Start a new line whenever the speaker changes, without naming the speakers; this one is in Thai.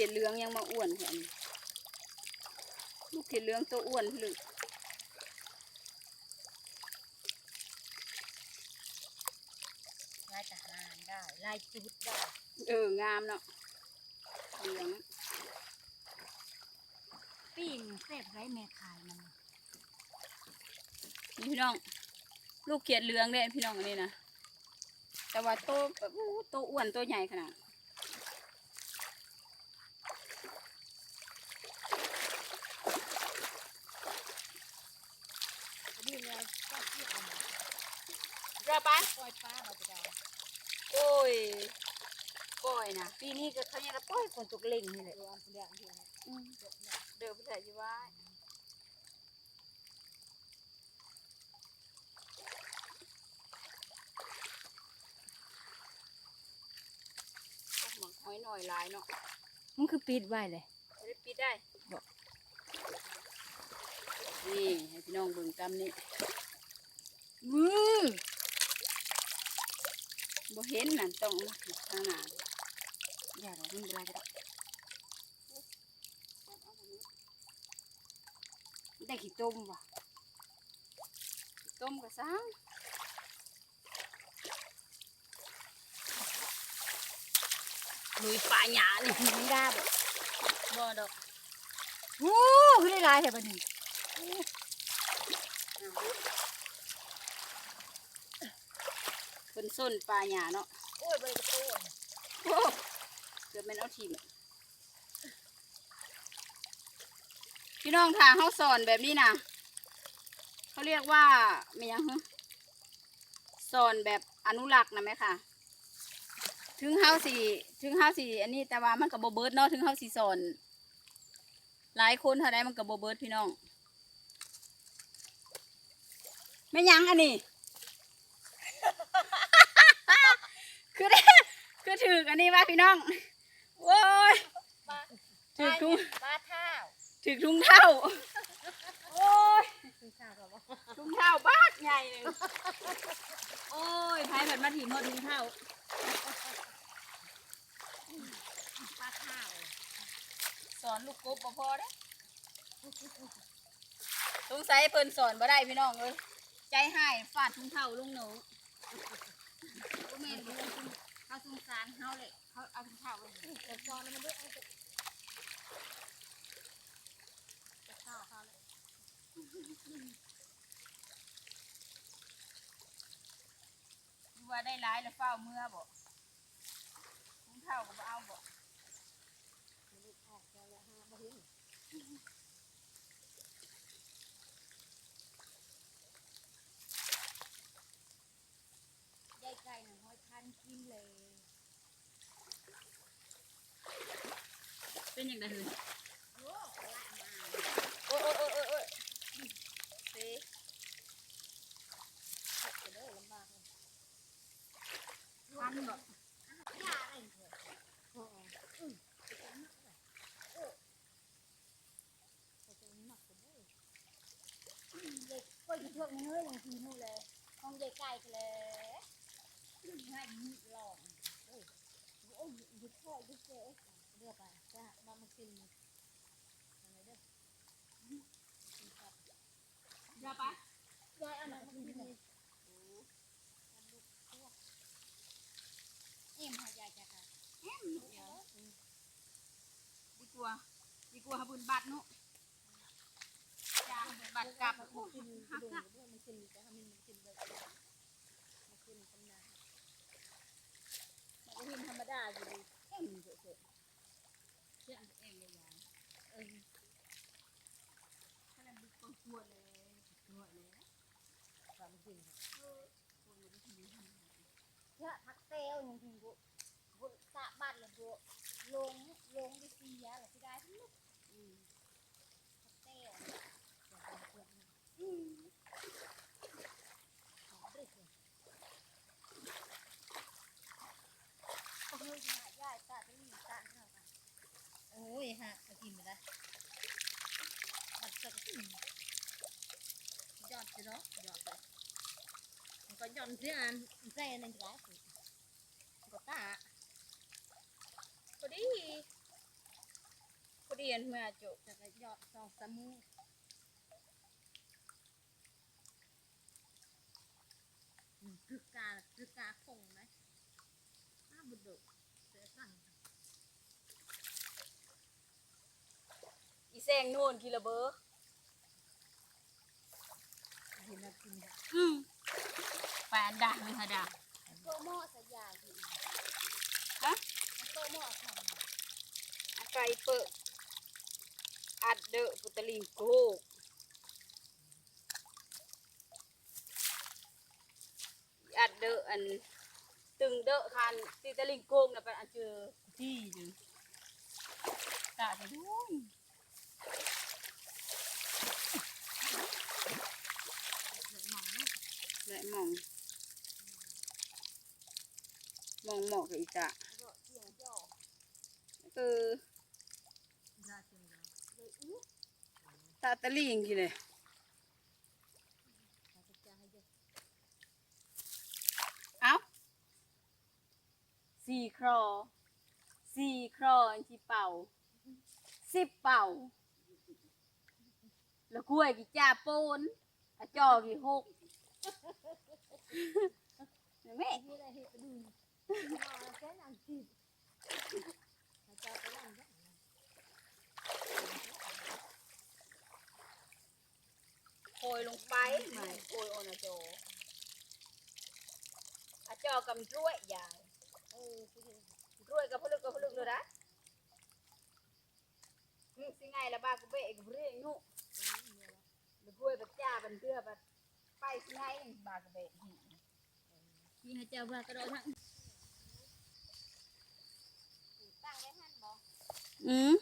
ขียดเหลืองยังมาอ้วนแถมลูกเขียดเหลืองตัวอ้วนหลึก
ลายทหารได้ลายจุดได้
เอองามเนาะเหลือง
ปิ้งเสร็จไว้แม่ขายมัน
นี่พี่น้อง ลูกเขียดเหลืองเด้พี่น้องอันนี้นะแต่ว่าโตแบบอู้โตอ้วนโตใหญ่ขนาด
นี่ไงก็ที่อามา
เราไป
ปล่อยปลาเราจะได้
โอ้ยก้อยนะปีนี้ก็เขายังจะปล่อยฝนตกเล่งนี่แหละ
ตัวอันเดียวที่ไหน
อืมเดินไปใส่ยี่ว่าหมักหอยหน่อยหลายเนาะ
มันคือปิดไว้เลย
จะได้ปิดได้บอก นี่ให้พี่น้องเบิ่งตามนี้
มือ
บ่เห็นนั่นต้องมาผิดทางหน้าอย่าเราไม่เป็นไรก็ได้ได้ขี้ต้มว่ะต้มก็ซังลุยป่าหยานี่
ไม่ได้บ่
บ่ดอก
โอ้คือได้ลายแต่บัดนี้
เพิ่นส้นป่าหยาเนาะ
โอ้ยใบกระโต้น
โอ้เกิดเป็นเอาทีมพี่น้องค่ะเขาสอนแบบนี้นะเขาเรียกว่าไม่ยังสอนแบบอนุรักษ์นะไหมค่ะ ถึงเฮาสี่ถึงเฮาสี่อันนี้แต่ว่ามันกับโบเบิร์ดเนาะถึงเฮาสี่สอนหลายคนเท่าไดมันกับโบเบิร์ดพี่น้อง ไม่ยังอันนี้ คือได้คือถืออันนี้ว่าพี่น้องโอ้ย
ปลา
ถือทุ่ง
ปลาเท้า
ถือทุ่งเท่าโอ้ย
คือข้าวกับว่า
ทุ่งเท่าบากใหญ่เลยโอ้ยไพ่แบบมาถีมอทุ่งเท่า
ปลาเท้า
สอนลูกกบบ่พอเด้อสงสัยเพิ่นสอนบ่ได้พี่น้องเลย ใจหายฟาดทุ่งเท่าลุงหนูโอ้แม่นเลยเขาสงสารเฮาเลยเขาเอาทุ่งเท่าไว้ให้
แต่ซอนมันด้วยเอาแต่ข้าวเขาเลย
ดูว่าได้ร้ายแล้วเฝ้าเมื่อบ่ทุ่งเท่าก็บ่เอาบ่
มันลูกออกแล้วละห้าบ่เห็นยายไก่หนึ่งห้อยพันกินเลย
เป็นอย่างไรเฮ้ย
โอ้
โอ้ยโอ้ยโอ้ยโอ้ยโอ้ยเด
ไปเลยลำบากเลย
พันบ่
ยาอะไรเถอะโอ้อืมไปจังหนักเลยโอ้เลยอืมเด็กก็จะเทือกมืออย่างทีนู่นเลยห้องยายไก่เลยง่ายหลอกโอ้ยโอ้ยยึดพ่อยึดเจ๊ เรียกไปจะมามากินอะไรเด้อ
อย่าไป
ยายเอาหนังมากินเลยเอ็มหายายจ้ะค่ะ
แอมเดี๋ยวดีกว่าดีกว่าบุญบัตรนุจ้าบุญบัตรกลับ
มันกินกระดูกด้วยมันกินแต่ทำมันกินเลยมันกินตำนามันกินธรรมดาอยู่ดีเอ็มเฉย
เชื่อเองเลยยาย
ๆเออ
ถ้าเราดูตั วตัวเลยตัวเลย
ทำกิน
คนมันจะมีทำอะไร
เยอะพักเซลจริงๆบุบุสะบัดเลยบุลงลงไปเสียหรือที่ได้ทั้งลูก
ม
พักเซลอืมหอมด้วยสิโอ้ยหายายตาจะมีตาเข้ากันโอ้ยฮะมากินไปได้มันจะกินยอดสิเนาะยอดเลยมันก็ยอดสิอันใส่อันนั้นจะได้สิก็ตา
พอดี เดียนเมื่อจบ
จะไปยอดสอ งสามมืออืมคือกาคือกาคงไหมอ้าบุดดเสียสั่ง
อีแซงนู่นกิโลเบอร์
เห็นแล้วกินแบบ
อืม แปนดังฮะดัง
โตหม้อสัญญาอยู่
ฮะ
โตหม้อทำ
อาไก่เปิดอัดเดอะปุตตลิงโกอัดเดอะอันตึงเดอะคันตีตะลิงโกงนะเป็นอันเจอที่ดึงตาจะดูน
เหลือหมอง
และมอง ม ออกกับอีตา
รอเที่ยงย่อ
เออ
ราเทียงดาวเลยอื้อ
ตาตะลิงกี่เลย
เอ้า
สี่ครอสี่ครอที่เป่าสิบเป่า แล้วกล้วยกี่จ่าโปนอะจอกี่หกเห็นไหม
มีอะไรให้ไปดูมาแค่นั้นสิเราจะไปนั่งได้
โคยลงไปไม่โคยโอนาโจอะจอ กำร้วยยาย
เออคือ
ร้วยกับพลึกกับพลึกเลยนะอืมสิไงละบ้ากูเบะกับเรื่องนุแล้วกล้วยบัดจ้าบันเรือบัดไปสิไงบ้ากูเบะ
ที่ให้เจ้าว่ากระโดดทั้ง
อืม